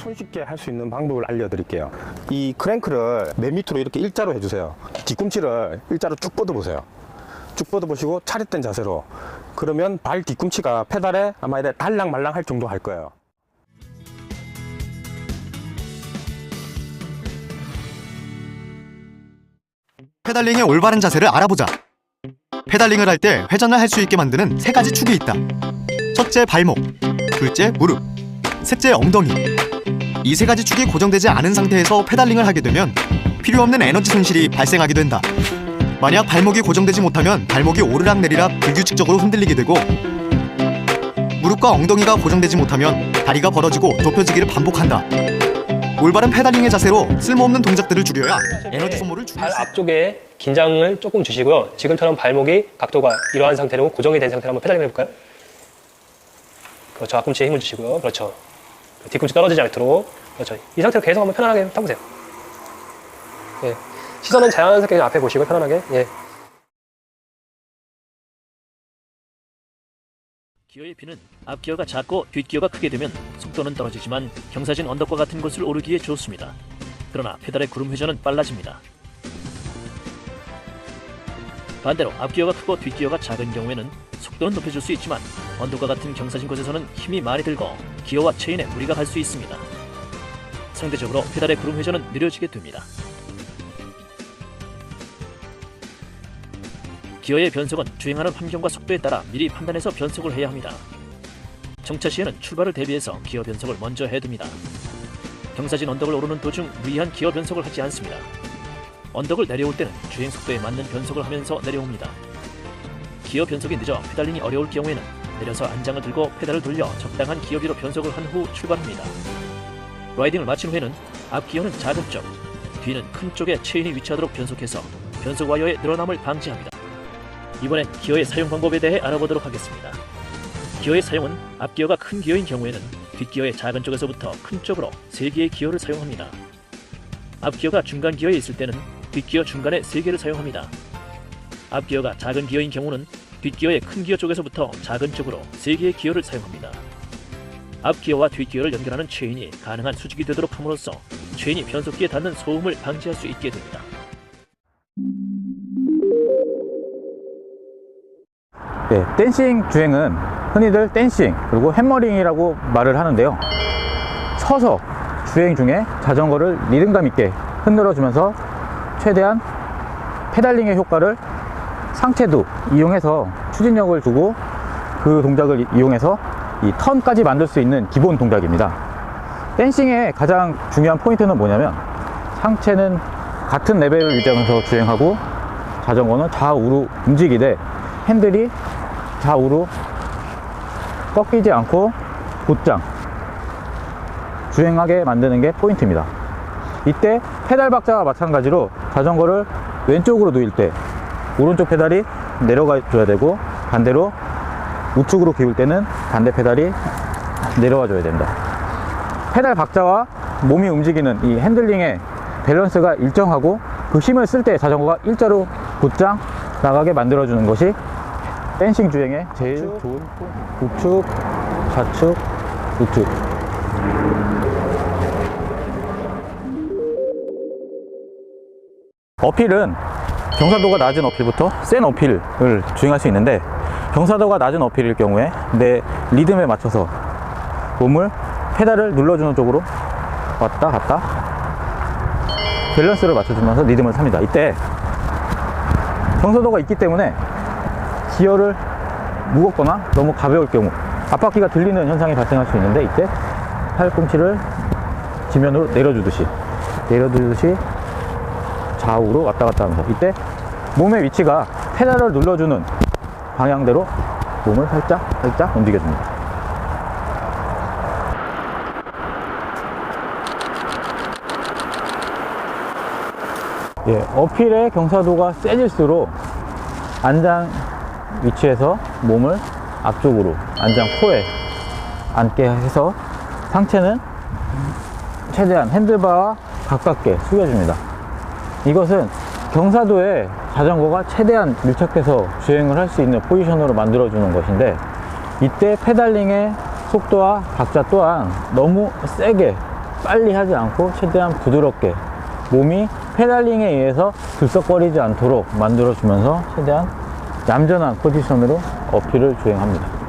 손쉽게 할 수 있는 방법을 알려드릴게요. 이 크랭크를 맨 밑으로 이렇게 일자로 해주세요. 뒤꿈치를 일자로 쭉 뻗어보세요. 쭉 뻗어보시고 차렷된 자세로. 그러면 발 뒤꿈치가 페달에 아마 이래 달랑말랑 할 정도 할 거예요. 페달링의 올바른 자세를 알아보자. 페달링을 할 때 회전을 할 수 있게 만드는 세 가지 축이 있다. 첫째 발목, 둘째 무릎, 셋째 엉덩이. 이 세 가지 축이 고정되지 않은 상태에서 페달링을 하게 되면 필요 없는 에너지 손실이 발생하게 된다. 만약 발목이 고정되지 못하면 발목이 오르락내리락 불규칙적으로 흔들리게 되고 무릎과 엉덩이가 고정되지 못하면 다리가 벌어지고 좁혀지기를 반복한다. 올바른 페달링의 자세로 쓸모없는 동작들을 줄여야 에너지 소모를 줄일 발. 앞쪽에 긴장을 조금 주시고요. 지금처럼 발목이 각도가 이러한 상태로 고정이 된 상태로 한번 페달링 해볼까요? 그렇죠. 앞꿈치에 힘을 주시고요. 그렇죠. 뒤꿈치 떨어지지 않도록. 그렇죠. 이 상태로 계속 한번 편안하게 타보세요. 예. 시선은 자연스럽게 앞에 보시고 편안하게. 예. 기어의 비는 앞기어가 작고 뒷기어가 크게 되면 속도는 떨어지지만 경사진 언덕과 같은 곳을 오르기에 좋습니다. 그러나 페달의 구름 회전은 빨라집니다. 반대로 앞기어가 크고 뒷기어가 작은 경우에는 속도는 높여줄 수 있지만 언덕과 같은 경사진 곳에서는 힘이 많이 들고 기어와 체인에 무리가 갈 수 있습니다. 상대적으로 페달의 구름 회전은 느려지게 됩니다. 기어의 변속은 주행하는 환경과 속도에 따라 미리 판단해서 변속을 해야 합니다. 정차 시에는 출발을 대비해서 기어 변속을 먼저 해둡니다. 경사진 언덕을 오르는 도중 무리한 기어 변속을 하지 않습니다. 언덕을 내려올 때는 주행 속도에 맞는 변속을 하면서 내려옵니다. 기어 변속이 늦어 페달링이 어려울 경우에는 내려서 안장을 들고 페달을 돌려 적당한 기어비로 변속을 한 후 출발합니다. 라이딩을 마친 후에는 앞 기어는 작은 쪽, 뒤는 큰 쪽에 체인이 위치하도록 변속해서 변속 와이어의 늘어남을 방지합니다. 이번엔 기어의 사용 방법에 대해 알아보도록 하겠습니다. 기어의 사용은 앞 기어가 큰 기어인 경우에는 뒷기어의 작은 쪽에서부터 큰 쪽으로 세 개의 기어를 사용합니다. 앞 기어가 중간 기어에 있을 때는 뒷기어 중간에 세 개를 사용합니다. 앞 기어가 작은 기어인 경우는 뒷기어의 큰 기어 쪽에서부터 작은 쪽으로 세 개의 기어를 사용합니다. 앞기어와 뒷기어를 연결하는 체인이 가능한 수직이 되도록 함으로써 체인이 변속기에 닿는 소음을 방지할 수 있게 됩니다. 네, 댄싱 주행은 흔히들 댄싱 그리고 hä머링이라고 말을 하는데요. 서서 주행 중에 자전거를 리듬감 있게 흔들어 주면서 최대한 페달링의 효과를 상체도 이용해서 추진력을 주고 그 동작을 이용해서 이 턴까지 만들 수 있는 기본 동작입니다. 댄싱의 가장 중요한 포인트는 뭐냐면 상체는 같은 레벨을 유지하면서 주행하고 자전거는 좌우로 움직이되 핸들이 좌우로 꺾이지 않고 곧장 주행하게 만드는 게 포인트입니다. 이때 페달 박자와 마찬가지로 자전거를 왼쪽으로 놓일 때 오른쪽 페달이 내려가 줘야 되고 반대로 우측으로 기울 때는 반대 페달이 내려와 줘야 된다. 페달 박자와 몸이 움직이는 이 핸들링의 밸런스가 일정하고 그 힘을 쓸 때 자전거가 일자로 곧장 나가게 만들어 주는 것이 댄싱 주행의 제일 좋은 우측, 좌측, 우측. 어필은 경사도가 낮은 어필부터 센 어필을 주행할 수 있는데 경사도가 낮은 어필일 경우에 내 리듬에 맞춰서 몸을 페달을 눌러주는 쪽으로 왔다 갔다 밸런스를 맞춰주면서 리듬을 삽니다. 이때 경사도가 있기 때문에 기어를 무겁거나 너무 가벼울 경우 앞바퀴가 들리는 현상이 발생할 수 있는데 이때 팔꿈치를 지면으로 내려주듯이 내려주듯이 좌우로 왔다 갔다 하면서 이때 몸의 위치가 페달을 눌러주는 방향대로 몸을 살짝 살짝 움직여줍니다. 예, 어필의 경사도가 세질수록 안장 위치에서 몸을 앞쪽으로 안장 코에 앉게 해서 상체는 최대한 핸들바와 가깝게 숙여줍니다. 이것은 경사도에 자전거가 최대한 밀착해서 주행을 할 수 있는 포지션으로 만들어주는 것인데 이때 페달링의 속도와 박자 또한 너무 세게 빨리 하지 않고 최대한 부드럽게 몸이 페달링에 의해서 들썩거리지 않도록 만들어주면서 최대한 얌전한 포지션으로 어필을 주행합니다.